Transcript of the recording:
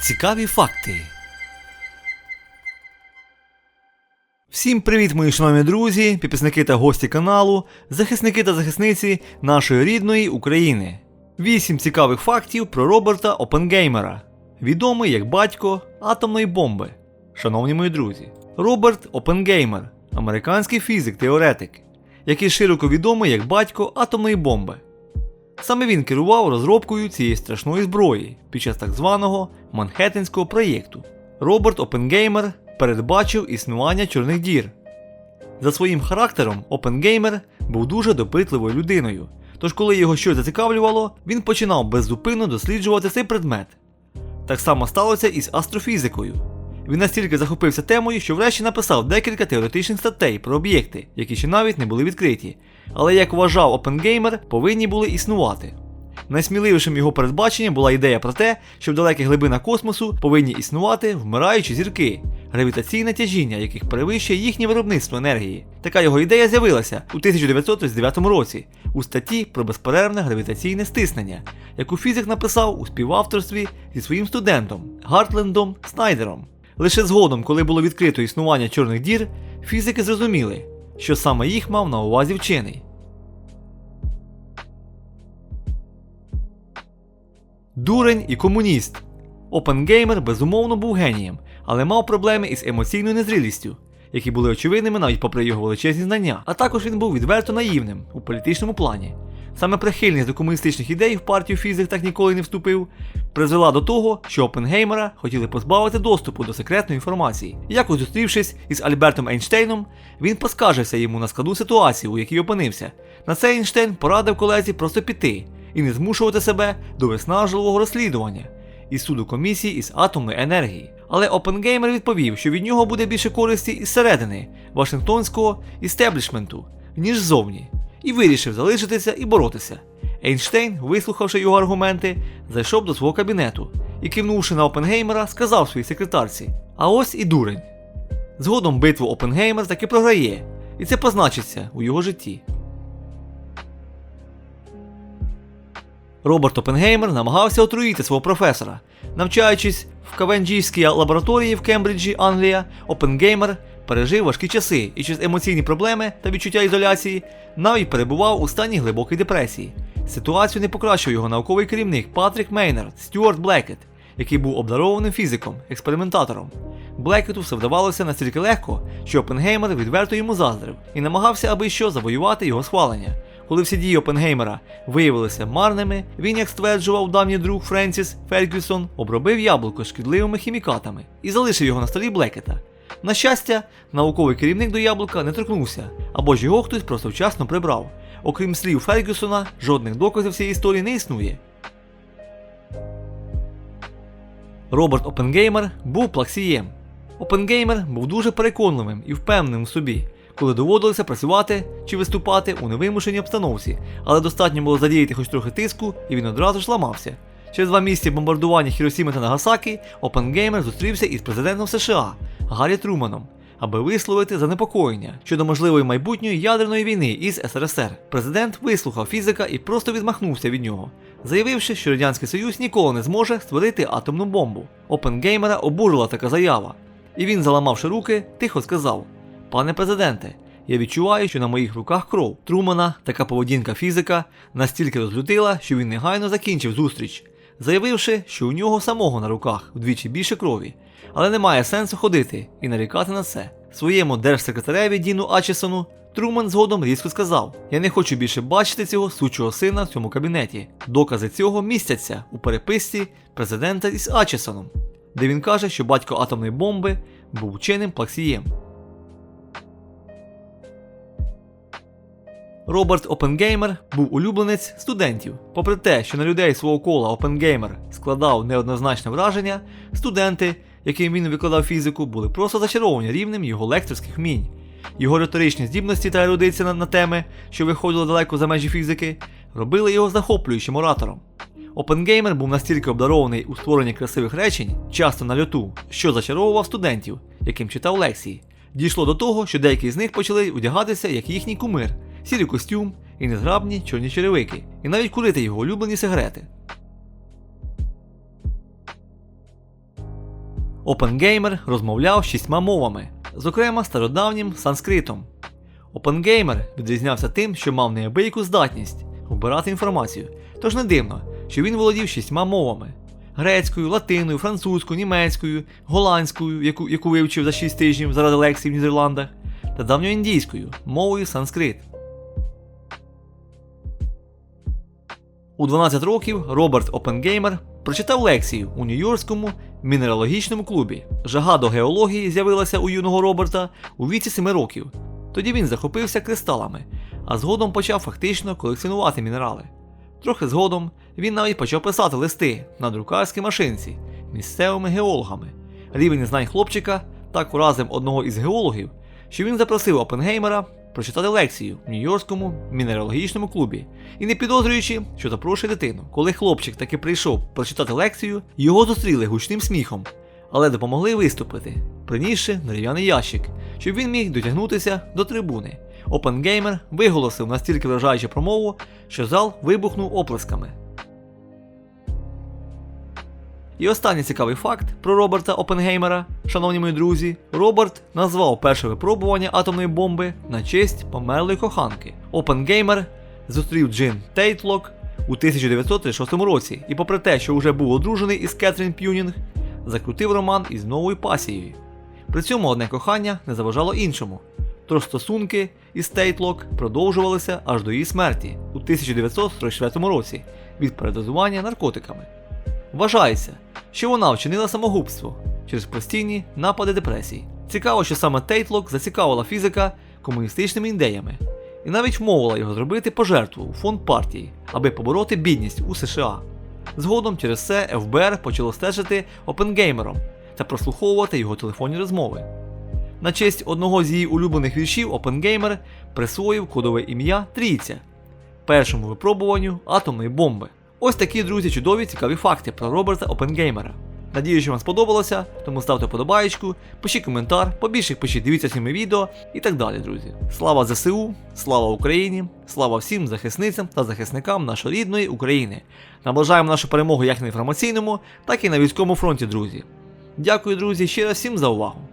Цікаві факти. Всім привіт, мої шановні друзі, підписники та гості каналу, захисники та захисниці нашої рідної України. Вісім цікавих фактів про Роберта Опенгеймера, відомий як батько атомної бомби. Шановні мої друзі, Роберт Опенгеймер, американський фізик-теоретик, який широко відомий як батько атомної бомби. Саме він керував розробкою цієї страшної зброї під час так званого Манхеттенського проєкту. Роберт Опенгеймер передбачив існування чорних дір. За своїм характером Опенгеймер був дуже допитливою людиною, тож коли його щось зацікавлювало, він починав беззупинно досліджувати цей предмет. Так само сталося і з астрофізикою. Він настільки захопився темою, що врешті написав декілька теоретичних статей про об'єкти, які ще навіть не були відкриті, але як вважав Опенгеймер, повинні були існувати. Найсміливішим його передбаченням була ідея про те, що в далеких глибинах космосу повинні існувати вмираючі зірки, гравітаційне тяжіння, яких перевищує їхнє виробництво енергії. Така його ідея з'явилася у 1939 році у статті про безперервне гравітаційне стиснення, яку фізик написав у співавторстві зі своїм студентом Гартлендом Снайдером. Лише згодом, коли було відкрито існування чорних дір, фізики зрозуміли, що саме їх мав на увазі вчений. Дурень і комуніст. Опенгеймер безумовно був генієм, але мав проблеми із емоційною незрілістю, які були очевидними навіть попри його величезні знання. А також він був відверто наївним у політичному плані. Саме прихильність до комуністичних ідей в партію фізик так ніколи не вступив, призвела до того, що Опенгеймера хотіли позбавити доступу до секретної інформації. Якось зустрівшись із Альбертом Ейнштейном, він поскаржився йому на складну ситуацію, у якій опинився. На це Ейнштейн порадив колезі просто піти і не змушувати себе до виснажливого розслідування із суду комісії із атомної енергії. Але Опенгеймер відповів, що від нього буде більше користі із середини Вашингтонського істеблішменту, ніж ззовні, і вирішив залишитися і боротися. Ейнштейн, вислухавши його аргументи, зайшов до свого кабінету і, кивнувши на Опенгеймера, сказав своїй секретарці: А ось і дурень. Згодом битву Опенгеймер таки програє, і це позначиться у його житті. Роберт Опенгеймер намагався отруїти свого професора. Навчаючись в Кавенджійській лабораторії в Кембриджі, Англія, Опенгеймер пережив важкі часи і через емоційні проблеми та відчуття ізоляції навіть перебував у стані глибокої депресії. Ситуацію не покращив його науковий керівник Патрік Мейнард Стюарт Блекет, який був обдарованим фізиком, експериментатором. Блекету все вдавалося настільки легко, що Опенгеймер відверто йому заздрив і намагався аби що завоювати його схвалення. Коли всі дії Опенгеймера виявилися марними, він, як стверджував давній друг Френсіс Фергюсон, обробив яблуко шкідливими хімікатами і залишив його на столі Блекета. На щастя, науковий керівник до яблука не торкнувся, або ж його хтось просто вчасно прибрав. Окрім слів Фергюсона, жодних доказів цієї історії не існує. Роберт Опенгеймер був плаксієм. Опенгеймер був дуже переконливим і впевненим в собі, коли доводилося працювати чи виступати у невимушеній обстановці, але достатньо було задіяти хоч трохи тиску, і він одразу ж ламався. Через два місяці бомбардування Хіросіми та Нагасакі Опенгеймер зустрівся із президентом США Гаррі Труманом, аби висловити занепокоєння щодо можливої майбутньої ядерної війни із СРСР. Президент вислухав фізика і просто відмахнувся від нього, заявивши, що Радянський Союз ніколи не зможе створити атомну бомбу. Опенгеймера обурила така заява, і він, заламавши руки, тихо сказав: Пане президенте, я відчуваю, що на моїх руках кров. Трумана така поведінка фізика настільки розлютила, що він негайно закінчив зустріч, заявивши, що у нього самого на руках вдвічі більше крові, але немає сенсу ходити і нарікати на це. Своєму держсекретареві Діну Ачесону Труман згодом різко сказав: Я не хочу більше бачити цього сучого сина в цьому кабінеті. Докази цього містяться у переписці президента із Ачесоном, де він каже, що батько атомної бомби був вченим плаксієм. Роберт Опенгеймер був улюбленець студентів. Попри те, що на людей свого кола Опенгеймер складав неоднозначне враження, студенти, яким він викладав фізику, були просто зачаровані рівнем його лекторських вмінь. Його риторичні здібності та ерудиція на теми, що виходили далеко за межі фізики, робили його захоплюючим оратором. Опенгеймер був настільки обдарований у створенні красивих речень, часто на льоту, що зачаровував студентів, яким читав лекції. Дійшло до того, що деякі з них почали одягатися як їхній кумир, сірий костюм і незграбні чорні черевики, і навіть курити його улюблені сигарети. OpenGamer розмовляв шістьма мовами, зокрема стародавнім санскритом. OpenGamer відрізнявся тим, що мав неабияку здатність вбирати інформацію, тож не дивно, що він володів шістьма мовами: грецькою, латиною, французькою, німецькою, голландською, яку, яку вивчив за 6 тижнів заради лекцій в Нідерландах, та давньоіндійською мовою санскрит. У 12 років Роберт Опенгеймер прочитав лекцію у Нью-Йоркському мінералогічному клубі. Жага до геології з'явилася у юного Роберта у віці 7 років. Тоді він захопився кристалами, а згодом почав фактично колекціонувати мінерали. Трохи згодом він навіть почав писати листи на друкарській машинці місцевими геологами. Рівень знань хлопчика так уразив одного із геологів, що він запросив Опенгеймера прочитати лекцію в Нью-Йоркському мінералогічному клубі і не підозрюючи, що запрошує дитину. Коли хлопчик таки прийшов прочитати лекцію, його зустріли гучним сміхом, але допомогли виступити, принісши дерев'яний ящик, щоб він міг дотягнутися до трибуни. Опенгеймер виголосив настільки вражаючу промову, що зал вибухнув оплесками. І останній цікавий факт про Роберта Опенгеймера, шановні мої друзі, Роберт назвав перше випробування атомної бомби на честь померлої коханки. Опенгеймер зустрів Джин Тейтлок у 1936 році і, попри те, що вже був одружений із Кетрін П'юнінг, закрутив роман із новою пасією. При цьому одне кохання не заважало іншому. Тож стосунки із Тейтлок продовжувалися аж до її смерті у 1944 році від передозування наркотиками. Вважається, що вона вчинила самогубство через постійні напади депресії. Цікаво, що саме Тейтлок зацікавила фізика комуністичними ідеями і навіть вмовила його зробити пожертву у фонд партії, аби побороти бідність у США. Згодом через це ФБР почало стежити Опенгеймером та прослуховувати його телефонні розмови. На честь одного з її улюблених віршів Опенгеймер присвоїв кодове ім'я Трійця першому випробуванню атомної бомби. Ось такі, друзі, чудові цікаві факти про Роберта Опенгеймера. Надію, що вам сподобалося, тому ставте подобаєчку, пишіть коментар, побільше пишіть, дивіться цими відео і так далі, друзі. Слава ЗСУ, слава Україні, слава всім захисницям та захисникам нашої рідної України. Наближаємо нашу перемогу як на інформаційному, так і на військовому фронті, друзі. Дякую, друзі, ще раз всім за увагу.